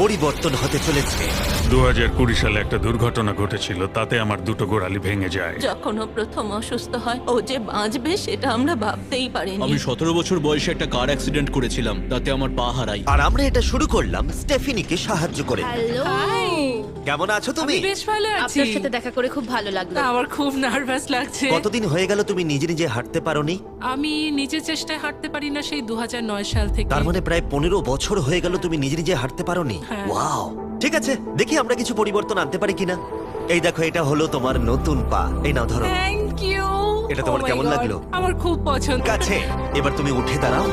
পরিবর্তন হতে চলেছে। দু হাজার কুড়ি সালে একটা দুর্ঘটনা ঘটেছিল তাতে আমার দুটো গোড়ালি ভেঙে যায়। যখন ও প্রথম অসুস্থ হয় ও যে বাঁচবে সেটা আমরা ভাবতেই পারিনি। আমি সতেরো বছর বয়সে একটা কার অ্যাক্সিডেন্ট করেছিলাম তাতে আমার পা হারাই আর আমরা এটা শুরু করলাম স্টেফিনিকে সাহায্য করে। হ্যালো। কেমন আছো তুমি? আমি বেশ ভালো আছি। আপনার সাথে দেখা করে খুব ভালো লাগল। আমার খুব নার্ভাস লাগছে। কতদিন হয়ে গেল তুমি নিজে নিজে হাঁটতে পারোনি? আমি নিজের চেষ্টায় হাঁটতে পারি না সেই 2009 সাল থেকে। তার মানে প্রায় পনেরো বছর হয়ে গেল তুমি নিজে নিজে হাঁটতে পারোনি? হ্যাঁ। ওয়াও ঠিক আছে দেখি আমরা কিছু পরিবর্তন আনতে পারি কিনা। এই দেখো এটা হলো তোমার নতুন পা। এই নাও ধরো। থ্যাংক ইউ এটা তোমার কেমন লাগল? আমার খুব পছন্দ। কাছে এবার তুমি উঠে দাঁড়াও।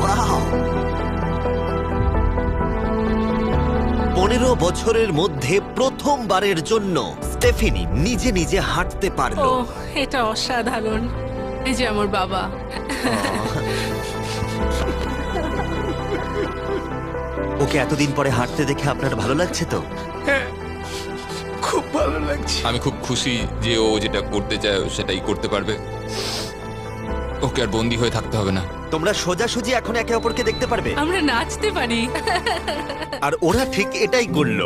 ওয়াও পনেরো বছরের মধ্যে প্রথমবারের জন্য স্টেফিনি নিজে নিজে হাঁটতে ও পারল এটা অসাধারণ। এই যে আমার বাবা। ওকে এতদিন পরে হাঁটতে দেখে আপনার ভালো লাগছে তো? খুব ভালো লাগছে। আমি খুব খুশি যে ও যেটা করতে চায় ও সেটাই করতে পারবে। ওকে আর বন্দি হয়ে থাকতে হবে না। তোমরা সোজাসুজি এখন একে অপরকে দেখতে পারবে। আমরা নাচতে পারি। আর ওরা ঠিক এটাই করল।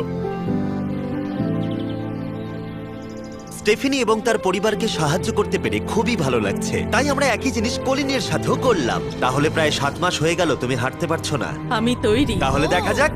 স্টেফিনি এবং তার পরিবারকে সাহায্য করতে পেরে খুবই ভালো লাগছে। তাই আমরা একই জিনিস কলিনের সাথেও করলাম। তাহলে প্রায় সাত মাস হয়ে গেল তুমি হাঁটতে পারছ না। আমি তৈরি। তাহলে দেখা যাক।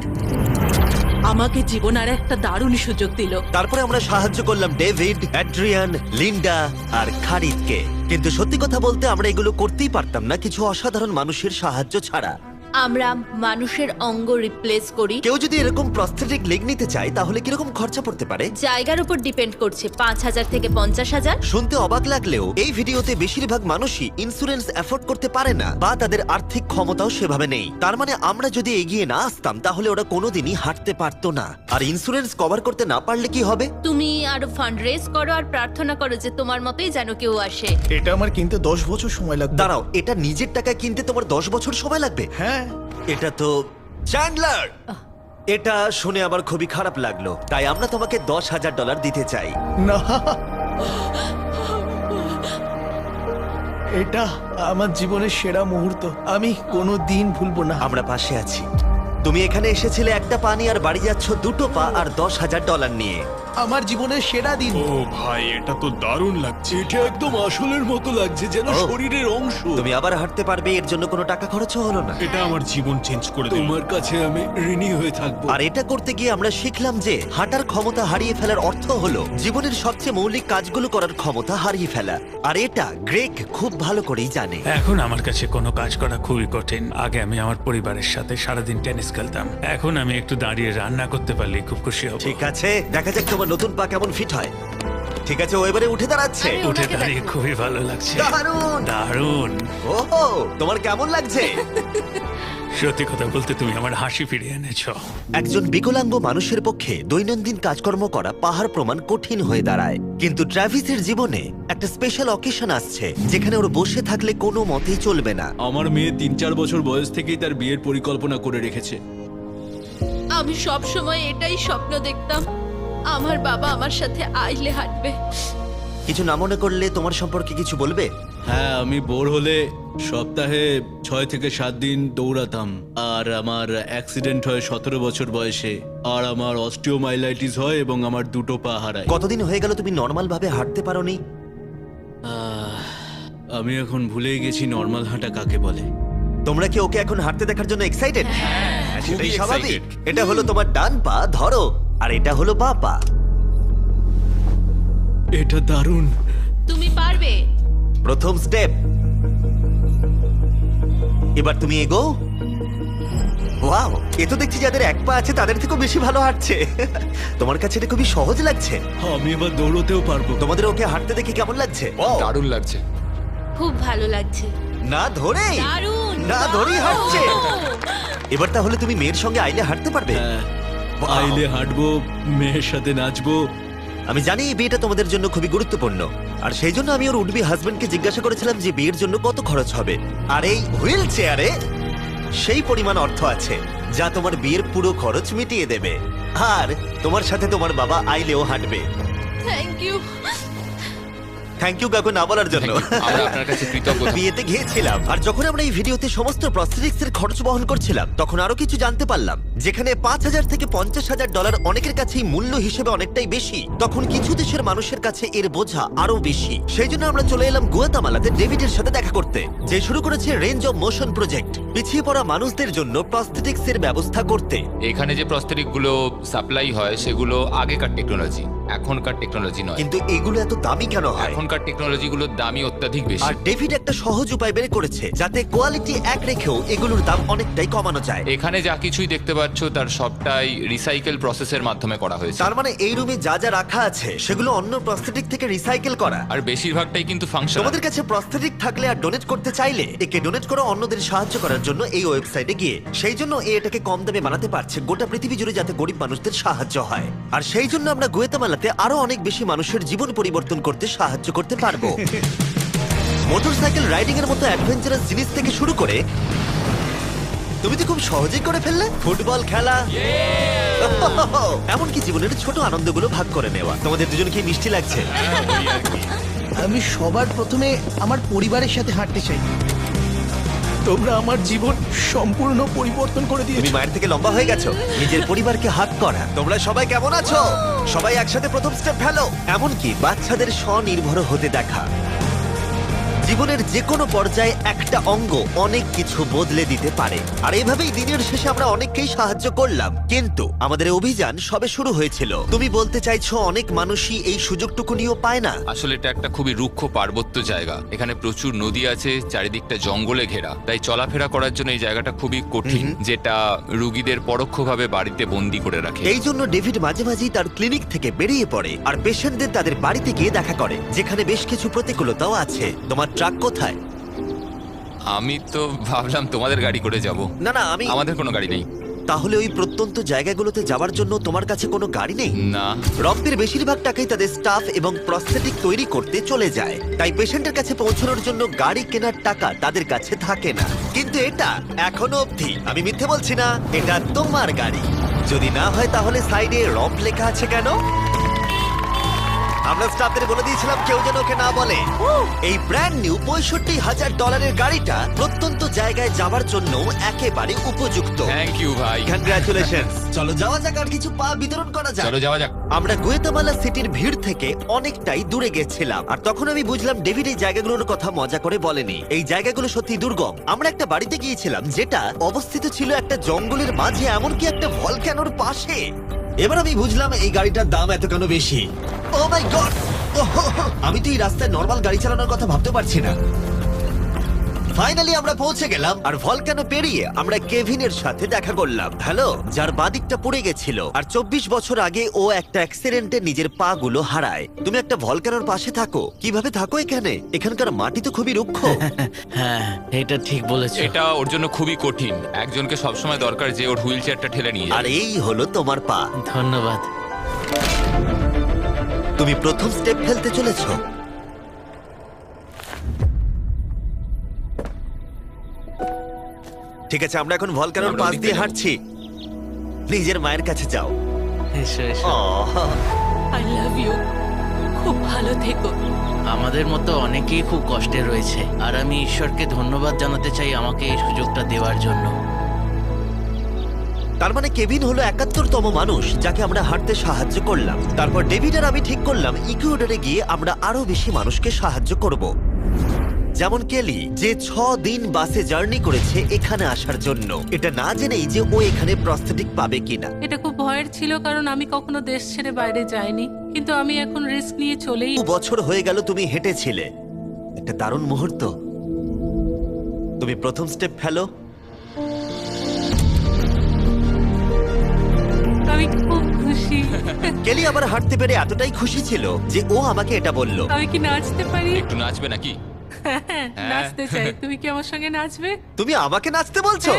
আমাকে জীবন আর একটা দারুণ সুযোগ দিল। তারপরে আমরা সাহায্য করলাম ডেভিড, অ্যাড্রিয়ান, লিন্ডা আর খারিদকে। কিন্তু সত্যি কথা বলতে আমরা এগুলো করতেই পারতাম না, কিছু অসাধারণ মানুষের সাহায্য ছাড়া। আমরা মানুষের অঙ্গ রিপ্লেস করি। কেউ যদি এরকম প্রস্থেটিক লেগ নিতে চায় তাহলে কীরকম খরচা পড়তে পারে? জায়গার উপর ডিপেন্ড করছে পাঁচ হাজার থেকে পঞ্চাশ হাজার। শুনতে অবাক লাগলেও এই ভিডিওতে বেশিরভাগ মানুষই ইন্স্যুরেন্স অ্যাফোর্ড করতে পারে না বা তাদের আর্থিক ক্ষমতাও সেভাবে নেই। তার মানে আমরা যদি এগিয়ে না আসতাম তাহলে ওরা কোনোদিনই হাঁটতে পারতো না। আর ইন্স্যুরেন্স কভার করতে না পারলে কি হবে? তুমি আরও ফান্ড রেজ করো আর প্রার্থনা করো যে তোমার মতোই যেন কেউ আসে। এটা আমার কিনতে দশ বছর সময় লাগবে। দাঁড়াও এটা নিজের টাকায় কিনতে তোমার দশ বছর সময় লাগবে? হ্যাঁ এটা তো চ্যান্ডলার এটা শুনে আমার খুবই খারাপ লাগল। তাই আমরা তোমাকে দশ হাজার ডলার দিতে চাই। না। এটা আমার জীবনের সেরা মুহূর্ত। আমি কোনো দিন ভুলবো না। আমরা পাশে আছি। তুমি এখানে এসেছিলে একটা পানি আর বাড়ি যাচ্ছ দুটো পা আর দশ হাজার ডলার নিয়ে। আমার জীবনের সেরা দিন। ও ভাই এটা তো দারুণ লাগছে। এটা একদম আসলের মতো লাগছে যেন ও। শরীরের অংশ। তুমি আবার হাঁটতে পারবে এর জন্য কোনো টাকা খরচও হলো না। এটা আমার জীবন চেঞ্জ করে দিল তোমার কাছে আমি ঋণী হয়ে থাকব। আর এটা করতে গিয়ে আমরা শিখলাম যে হাঁটার ক্ষমতা হারিয়ে ফেলার অর্থ হলো জীবনের সবচেয়ে মৌলিক কাজগুলো করার ক্ষমতা হারিয়ে ফেলা। আর এটা গ্রেগ খুব ভালো করেই জানে। এখন আমার কাছে কোনো কাজ করা খুবই কঠিন। আগে আমি আমার পরিবারের সাথে সারাদিন টেনিস খেলতাম। এখন আমি একটু দাঁড়িয়ে রান্না করতে পারলে খুব খুশি হব। ঠিক আছে দেখা যাক তোমার নতুন পা কেমন ফিট হয়? ঠিক আছে ও এবারে উঠে দাঁড়াচ্ছে। উঠে ওনাকে দাঁড়িয়ে খুবই ভালো লাগছে। দারুণ! দারুণ। ওহো তোমার কেমন লাগছে? সত্যি কথা বলতে তুমি আমার হাসি ফিরিয়ে এনেছো। একজন বিকলাঙ্গ মানুষের পক্ষে দৈনন্দিন কাজকর্ম করা পাহাড় প্রমাণ কঠিন হয়ে দাঁড়ায়। কিন্তু ট্রাভিসের জীবনে একটা স্পেশাল অকেশন আসছে যেখানে ওর বসে থাকলে কোনো মতেই চলবে না। আমার মেয়ে তিন চার বছর বয়স থেকেই তার বিয়ের পরিকল্পনা করে রেখেছে। আমি সব সময় এটাই স্বপ্ন দেখতাম। আমার বাবা আমার সাথে আইলে হাঁটবে। কিছু না মনে করলে তোমার সম্পর্কে কিছু বলবে? হ্যাঁ আমি বোর হলে সপ্তাহে ছয় থেকে সাত দিন দৌড়াতাম। আর আমার অ্যাক্সিডেন্ট হয় সতেরো বছর বয়সে। আর আমার অস্টিওমাইলাইটিস হয় এবং আমার দুটো পা হারায়। কতদিন হয়ে গেল তুমি নর্মাল ভাবে হাঁটতে পারোনি? আহ, আমি এখন ভুলেই গেছি নর্মাল হাঁটা কাকে বলে। তোমরা কি ওকে এখন হাঁটতে দেখার জন্য এক্সাইটেড সেটাই খুবই স্বাভাবিক। excited। এটা হলো তোমার ডান পা ধরো। আর এটা হলো বা পা এটা দারুণ। তুমি পারবে। প্রথম স্টেপ। এবার তুমি এগো। ওয়াও এ তো দেখছি যাদের এক পা আছে তাদের থেকেও বেশি ভালো হাঁটছে। তোমার কাছে এটা খুবই সহজ লাগছে। আমি এবার দৌড়তেও পারব। তোমাদের ওকে হাঁটতে দেখে কেমন লাগছে? দারুণ লাগছে। খুব ভালো লাগছে। না ধরে। দারুণ। না ধরেই হাঁটছে। এবার তাহলে তুমি মেয়ের সঙ্গে আইলে হাঁটতে পারবে? হ্যাঁ। আইলে হাঁটবো মেয়ের সাথে নাচবো। আমি জানি এই বিয়েটা তোমাদের জন্য খুবই গুরুত্বপূর্ণ। আর সেই জন্য আমি ওর উডবি হাজবেন্ডকে জিজ্ঞাসা করেছিলাম যে বিয়ের জন্য কত খরচ হবে। আর এই হুইল চেয়ারে সেই পরিমাণ অর্থ আছে যা তোমার বিয়ের পুরো খরচ মিটিয়ে দেবে। আর তোমার সাথে তোমার বাবা আইলেও হাঁটবে। থ্যাংক ইউ থ্যাংক ইউ কাকু না বলার জন্য। আমরা আপনার কাছে কৃতজ্ঞ। বিয়েতে গিয়েছিলাম আর যখন আমরা এই ভিডিওতে সমস্ত প্রস্থেটিক্স এর খরচ বহন করছিলাম তখন আরও কিছু জানতে পারলাম। যেখানে পাঁচ হাজার থেকে পঞ্চাশ হাজার ডলার অনেকের কাছেই মূল্য হিসেবে অনেকটাই বেশি তখন কিছু দেশের মানুষের কাছে এর বোঝা আরও বেশি। সেই জন্য আমরা চলে এলাম গুয়াতামালাতে ডেভিডের সাথে দেখা করতে যে শুরু করেছে রেঞ্জ অফ মোশন প্রজেক্ট পিছিয়ে পড়া মানুষদের জন্য প্রস্থেটিক্স এর ব্যবস্থা করতে। এখানে যে প্রস্তরিকগুলো সাপ্লাই হয় সেগুলো আগেকার টেকনোলজি এখনকার টেকনোলজি নয়। কিন্তু এগুলো এত দামি কেন হয়? এখনকার টেকনোলজি গুলোর দামই অত্যাধিক বেশি। আর ডেভিড একটা সহজ উপায় বের করেছে যাতে কোয়ালিটি এক রেখেও এগুলোর দাম অনেকটাই কমানো যায়। এখানে যা কিছুই দেখতে পাচ্ছ তার সবটাই রিসাইকেল প্রসেসের মাধ্যমে করা হয়েছে। তার মানে এই রুমে যা যা রাখা আছে সেগুলো অন্য প্রস্থেটিক থেকে রিসাইকেল করা। আর বেশিরভাগটাই কিন্তু ফাংশন তোমাদের কাছে প্রস্থেটিক থাকলে আর ডোনেট করতে চাইলে একে ডোনেট করো অন্যদের সাহায্য করার জন্য এই ওয়েবসাইটে গিয়ে। সেই জন্য এ এটাকে কম দামে বানাতে পারছে গোটা পৃথিবী জুড়ে যাতে গরিব মানুষদের সাহায্য হয়। আর সেই জন্য আমরা গুয়েতামালাতে আরও অনেক বেশি মানুষের জীবন পরিবর্তন করতে সাহায্য করতে পারব। মোটরসাইকেল রাইডিং এর মতো অ্যাডভেঞ্চারাস জিনিস থেকে শুরু করে তুমি তো খুব সহজেই করে ফেললে? ফুটবল খেলা? এমনকি জীবনের ছোট আনন্দগুলো ভাগ করে নেওয়া। তোমাদের দুজনকে মিষ্টি লাগছে। আমি সবার প্রথমে আমার পরিবারের সাথে হাঁটতে চাই। তোমরা আমার জীবন সম্পূর্ণ পরিবর্তন করে তুমি দিয়েছ মায়ের থেকে লম্বা হয়ে গেছো। নিজের পরিবারকে হাত করা। তোমরা সবাই কেমন আছো? সবাই একসাথে প্রথম স্টেপ ফেলো। এমনকি বাচ্চাদের স্বনির্ভর হতে দেখা। জীবনের যে কোনো পর্যায়ে একটা অঙ্গ অনেক কিছু বদলে দিতে পারে। আর এভাবেই দিনের শেষে আমরা অনেককেই সাহায্য করলাম। কিন্তু আমাদের অভিযান সবে শুরু হয়েছিল। তুমি বলতে চাইছো অনেক মানুষই এই সুযোগটুকু নিয়েও পায় না? আসলে এটা একটা খুবই রুক্ষ পার্বত্য জায়গা। এখানে প্রচুর নদী আছে চারিদিকটা জঙ্গলে ঘেরা। তাই চলাফেরা করার জন্য এই জায়গাটা খুবই কঠিন যেটা রুগীদের পরোক্ষভাবে বাড়িতে বন্দি করে রাখে। এই জন্য ডেভিড মাঝে মাঝেই তার ক্লিনিক থেকে বেরিয়ে পড়ে আর পেশেন্টদের তাদের বাড়িতে গিয়ে দেখা করে যেখানে বেশ কিছু প্রতিকূলতাও আছে। তোমার ট্রাক কোথায়? আমি তো ভাবলাম তোমাদের গাড়ি করে যাব। না না আমি আমাদের কোনো গাড়ি নেই। তাহলে ওই প্রত্যন্ত জায়গাগুলোতে যাওয়ার জন্য তোমার কাছে কোনো গাড়ি নেই? না। রক্তের বেশিরভাগ টাকাই তাদের স্টাফ এবং প্রস্থেটিক তৈরি করতে চলে যায়। তাই পেশেন্টের কাছে পৌঁছানোর জন্য গাড়ি কেনার টাকা তাদের কাছে থাকে না। কিন্তু এটা এখনও অবধি। আমি মিথ্যে বলছি না এটা তোমার গাড়ি। যদি না হয় তাহলে সাইডে রব লেখা আছে কেন? আমরা স্টাফদের বলে দিয়েছিলাম কেউ যেন ওকে না বলে। এই ব্র্যান্ড নিউ পঁয়ষট্টি হাজার ডলারের গাড়িটা প্রত্যন্ত জায়গায় যাবার জন্য একেবারে উপযুক্ত। থ্যাংক ইউ ভাই। কনগ্রাচুলেশন চলো যাওয়া যাক আর কিছু পা বিতরণ করা যাক। চলো যাওয়া যাক। আমরা গুয়েতামালা সিটির ভিড় থেকে অনেকটাই দূরে গেছিলাম। আর তখন আমি বুঝলাম ডেভিড এই জায়গাগুলোর কথা মজা করে বলেনি। এই জায়গাগুলো সত্যি দুর্গম। আমরা একটা বাড়িতে গিয়েছিলাম যেটা অবস্থিত ছিল একটা জঙ্গলের মাঝে এমনকি একটা ভলক্যানোর পাশে। এবার আমি বুঝলাম এই গাড়িটার দাম এত কেন বেশি। ও মাই গড আমি তো এই রাস্তায় নর্মাল গাড়ি চালানোর কথা ভাবতে পারছি না। ফাইনালি আমরা পৌঁছে গেলাম আর ভলকানো পেরিয়ে আমরা কেভিনের সাথে দেখা করলাম। হ্যালো যার বাদিকটা পড়ে গেছিল আর চব্বিশ বছর আগে ও একটা অ্যাক্সিডেন্টে নিজের পা গুলো হারায়। তুমি একটা ভলকানোর পাশে থাকো। কীভাবে থাকো এখানে? এখানকার মাটি তো খুবই রুক্ষ। হ্যাঁ এটা ঠিক বলেছ। এটা ওর জন্য খুবই কঠিন। একজনকে সবসময় দরকার যে ওর হুইল চেয়ারটা ঠেলে নিয়ে আর এই হলো তোমার পা। ধন্যবাদ। তুমি প্রথম স্টেপ ফেলতে চলেছো। ঠিক আছে আমরা এখন ভলকানোর পাশ দিয়ে। হাঁটছি। নিজের মায়ের কাছে যাও। এসো এসো। আই লাভ ইউ খুব ভালো থেকো। আমাদের মতো অনেকেই খুব কষ্টে রয়েছে আর আমি ঈশ্বরকে ধন্যবাদ জানাতে চাই আমাকে এই সুযোগটা দেওয়ার জন্য। তার মানে কেভিন হলো একাত্তরতম মানুষ যাকে আমরা হাঁটতে সাহায্য করলাম। তারপর ডেভিড আর আমি ঠিক করলাম ইকুয়েডরে গিয়ে আমরা আরও বেশি মানুষকে সাহায্য করব। যেমন কেলি যে ছ দিন বাসে জার্নি করেছে এখানে আসার জন্য। এটা না জেনেই যে ও এখানে প্রস্থেটিক পাবে কিনা। এটা খুব ভয়ের ছিল কারণ আমি কখনো দেশ ছেড়ে বাইরে যাইনি। কিন্তু আমি এখন রিস্ক নিয়ে চলেই দু বছর হয়ে গেল তুমি হেঁটেছিলে। একটা দারুণ মুহূর্ত। তুমি প্রথম স্টেপ ফেলো। আমি খুব খুশি। কেলি আবার হাঁটতে পেরে এতটাই খুশি ছিল যে ও আমাকে এটা বলল। আমি কি নাচতে পারি? একটু নাচবে নাকি? হ্যাঁ, নাচতে চাই। তুমি কি আমার সঙ্গে নাচবে? তুমি আমাকে নাচতে বলছো?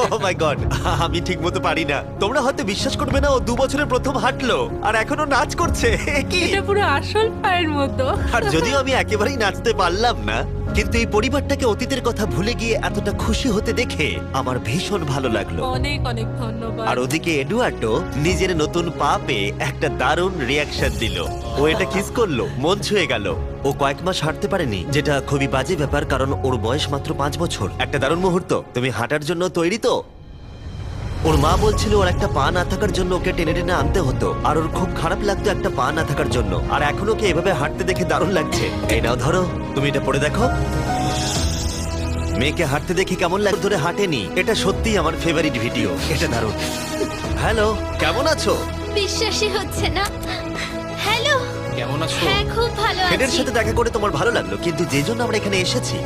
ও মাই গড আমি ঠিক মতো পারি না। তোমরা হয়তো বিশ্বাস করবে না ও দু বছরের প্রথম হাঁটলো আর এখনও নাচ করছে। কি? এটা পুরো আসল পায়ের মতো। আর যদিও আমি একেবারেই নাচতে পারলাম না কিন্তু এই পরিবারটাকে অতীতের কথা ভুলে গিয়ে এতটা খুশি হতে দেখে আমার ভীষণ ভালো লাগল। অনেক অনেক ধন্যবাদ। আর ওদিকে এডুয়ার্ডো নিজের নতুন পা পেয়ে একটা দারুণ রিয়াকশন দিল। ও এটা কিস করল মন ছুঁয়ে গেল। ও কয়েক মাস হাঁটতে পারেনি যেটা খুবই বাজে ব্যাপার কারণ ওর বয়স মাত্র পাঁচ বছর। একটা দারুণ মুহূর্ত। তুমি হাঁটার জন্য তৈরি তো? ওর মা বলছিল ওর একটা পা না থাকার জন্য ওকে টেনে টেনে আনতে হতো। আর ওর খুব খারাপ লাগতো একটা পা না থাকার জন্য। আর এখন ওকে এভাবে হাঁটতে দেখে দারুণ লাগছে। এই নাও ধরো তুমি এটা পড়ে দেখো। মেয়েকে হাঁটতে দেখে কেমন লাগে ধরে হাঁটেনি। এটা সত্যিই আমার ফেভারিট ভিডিও এটা দারুণ। হ্যালো কেমন আছো? বিশ্বাসই হচ্ছে না। হ্যালো কেমন আছো? হ্যাঁ খুব ভালো আছি। সাথে দেখা করে তোমার ভালো লাগল কিন্তু যে জন্য আমরা এখানে এসেছি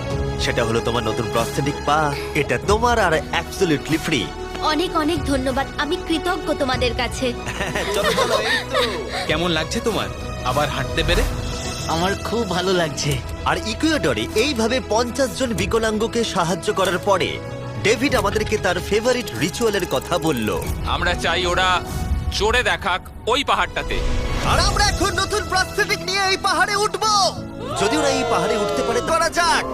সেটা হলো তোমার নতুন প্রস্থেটিক পা। এটা তোমার আর অ্যাবসলিউটলি ফ্রি অনেক অনেক ধন্যবাদ। আমি কৃতজ্ঞ তোমাদের কাছে। চলো চলো এই তো। কেমন লাগছে তোমার? আবার হাঁটতে পেরে? আমার খুব ভালো লাগছে। আর ইকুয়েডরে এইভাবে পঞ্চাশ জন বিকলাঙ্গকে সাহায্য করার পরে ডেভিড আমাদেরকে তার ফেভারিট রিচুয়ালের কথা বলল। আমরা চাই ওরা চড়ে দেখাক ওই পাহাড়টাতে। আর আমরা এখন নতুন প্রস্থেটিক নিয়ে এই পাহাড়ে উঠব। যদি ওরা এই পাহাড়ে উঠতে পারে করা যাক।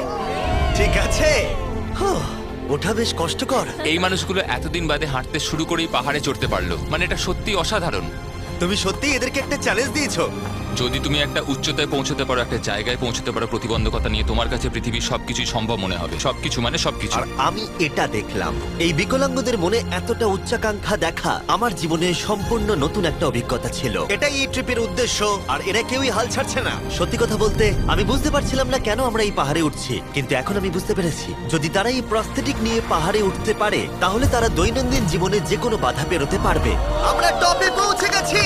ঠিক আছে? হুঁ, ওঠা বেশ কষ্টকর। এই মানুষগুলো এতদিন বাদে হাঁটতে শুরু করেই পাহাড়ে চড়তে পারল। মানে এটা সত্যি অসাধারণ। তুমি সত্যি এদেরকে একটা চ্যালেঞ্জ দিয়েছ। যদি তুমি একটা উচ্চতায় পৌঁছতে পারো, একটা জায়গায় পৌঁছতে পারো, প্রতিবন্ধকতা নিয়ে তোমার কাছে পৃথিবীর সবকিছুই সম্ভব মনে হবে। সবকিছু মানে সবকিছু। আর আমি এটা দেখলাম। এই বিকলাঙ্গদের মনে এতটা উচ্চাকাঙ্ক্ষা দেখা আমার জীবনে সম্পূর্ণ নতুন একটা অভিজ্ঞতা ছিল। এটাই এই ট্রিপের উদ্দেশ্য, আর এরা কেউই হাল ছাড়ছে না। সত্যি কথা বলতে, আমি বুঝতে পারছিলাম না কেন আমরা এই পাহাড়ে উঠছি। কিন্তু এখন আমি বুঝতে পেরেছি, যদি তারা এই প্রস্থেটিক নিয়ে পাহাড়ে উঠতে পারে, তাহলে তারা দৈনন্দিন জীবনে যে কোনো বাধা পেরোতে পারবে। আমরা টপে পৌঁছে গেছি!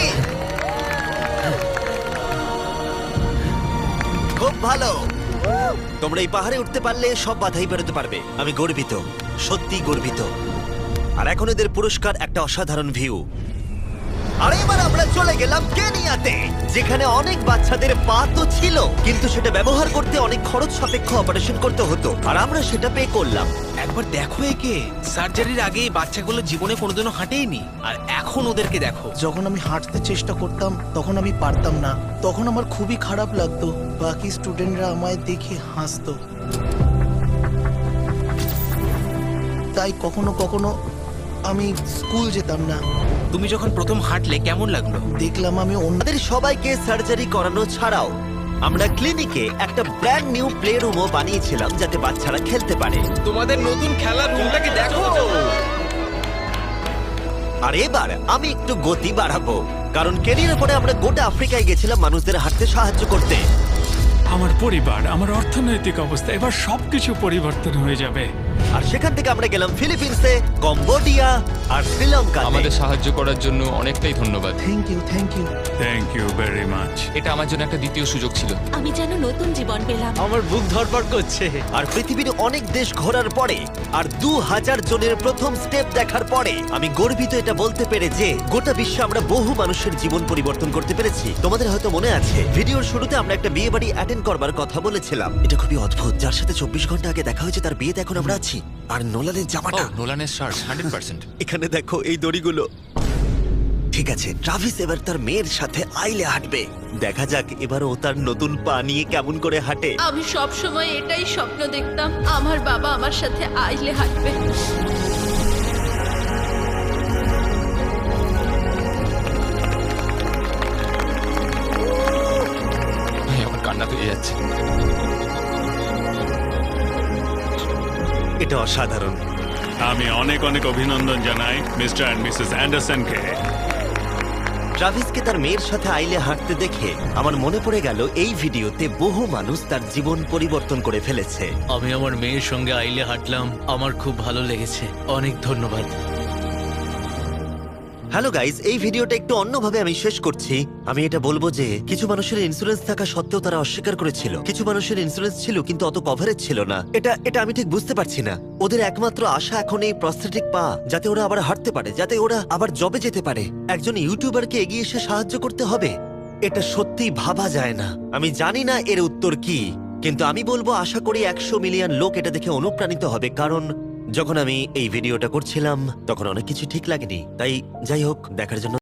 ভালো। তোমরা এই পাহাড়ে উঠতে পারলে সব বাধাই বেরোতে পারবে। আমি গর্বিত সত্যি গর্বিত। আর এখন এদের পুরস্কার একটা অসাধারণ ভিউ আর এবার আমরা চলে গেলাম কেনিয়াতে যেখানে অনেক বাচ্চাদের পা তো ছিল কিন্তু সেটা ব্যবহার করতে অনেক খরচ সাপেক্ষ অপারেশন করতে হতো। আর আমরা সেটা পে করলাম। একবার দেখো একে। সার্জারির আগে এই বাচ্চাগুলো জীবনে কোনোদিনও হাঁটেইনি। আর এখন ওদেরকে দেখো। যখন আমি হাঁটতে চেষ্টা করতাম তখন আমি পারতাম না। তখন আমার খুবই খারাপ লাগতো। বাকি স্টুডেন্টরা আমায় দেখে হাসতো। তাই কখনো কখনো আমি স্কুল যেতাম না। তুমি যখন প্রথম হাঁটলে কেমন লাগল? দেখলাম আমি অন্যদের সবাইকে সার্জারি করানো ছাড়াও আমরা ক্লিনিকে একটা ব্র্যান্ড নিউ প্লে রুমও বানিয়েছিলাম যাতে বাচ্চারা খেলতে পারে। তোমাদের নতুন খেলার রুমটাকে দেখো! আর এবার আমি একটু গতি বাড়াবো কারণ কেরিয়ার পরে আমরা গোটা আফ্রিকায় গেছিলাম মানুষদের হাঁটতে সাহায্য করতে। আমার পরিবার আমার অর্থনৈতিক অবস্থা এবার সবকিছু পরিবর্তন হয়ে যাবে। আর সেখান থেকে আমরা গেলাম ফিলিপিন্সে কম্বোডিয়া আর শ্রীলঙ্কা আমাদের সাহায্য করার জন্য অনেকটাই ধন্যবাদ। Thank you thank you thank you very much এটা আমার জন্য একটা দ্বিতীয় সুযোগ ছিল। আমি যেন নতুন জীবন পেলাম। আমার বুক ধরপড় করছে। আর পৃথিবীর অনেক দেশ ঘোরার পরে আর দু হাজার জনের প্রথম স্টেপ দেখার পরে আমি গর্বিত এটা বলতে পেরে যে গোটা বিশ্বে আমরা বহু মানুষের জীবন পরিবর্তন করতে পেরেছি। তোমাদের হয়তো মনে আছে ভিডিওর শুরুতে আমরা একটা বিয়ে বাড়ি অ্যাটেন্ড করবার কথা বলেছিলাম। এটা খুবই অদ্ভুত। যার সাথে চব্বিশ ঘণ্টা আগে দেখা হয়েছে তার বিয়েতে এখন আমরা আছি। আর নোলানের ও জামাটা নোলানের শার্ট হান্ড্রেড পার্সেন্ট এখানে দেখো এই দড়িগুলো। ঠিক আছে ট্রাভিস এবার তার মেয়ের সাথে আইলে হাঁটবে। দেখা যাক এবার ও তার নতুন পা নিয়ে কেমন করে হাঁটে। আমি সব সময় এটাই স্বপ্ন দেখতাম আমার বাবা আমার সাথে আইলে হাঁটবে। যাচ্ছে এটা অসাধারণ। আমি অনেক অনেক অভিনন্দন জানাই মিস্টার অ্যান্ড মিসেস অ্যান্ডারসনকে। ট্রাভিসকে তার মেয়ের সাথে আইলে হাঁটতে দেখে আমার মনে পড়ে গেল এই ভিডিওতে বহু মানুষ তার জীবন পরিবর্তন করে ফেলেছে। আমি আমার মেয়ের সঙ্গে আইলে হাঁটলাম আমার খুব ভালো লেগেছে। অনেক ধন্যবাদ। হ্যালো গাইজ এই ভিডিওটা একটু অন্যভাবে আমি শেষ করছি। আমি এটা বলব যে, কিছু মানুষের ইন্স্যুরেন্স থাকা সত্ত্বেও তারা অস্বীকার করেছিল। কিছু মানুষের ইন্স্যুরেন্স ছিল, কিন্তু অত কভারেজ ছিল না। এটা এটা আমি ঠিক বুঝতে পারছি না। ওদের একমাত্র আশা এখন এই প্রস্থেটিক পা, যাতে ওরা আবার হাঁটতে পারে, যাতে ওরা আবার জবে যেতে পারে। একজন ইউটিউবারকে এগিয়ে এসে সাহায্য করতে হবে। এটা সত্যিই ভাবা যায় না। আমি জানি না এর উত্তর কি, কিন্তু আমি বলব আশা করি একশো মিলিয়ন লোক এটা দেখে অনুপ্রাণিত হবে, কারণ যখন আমি এই ভিডিওটা করছিলাম, তখন অনেক কিছু ঠিক লাগেনি। তাই যাই হোক, দেখার জন্য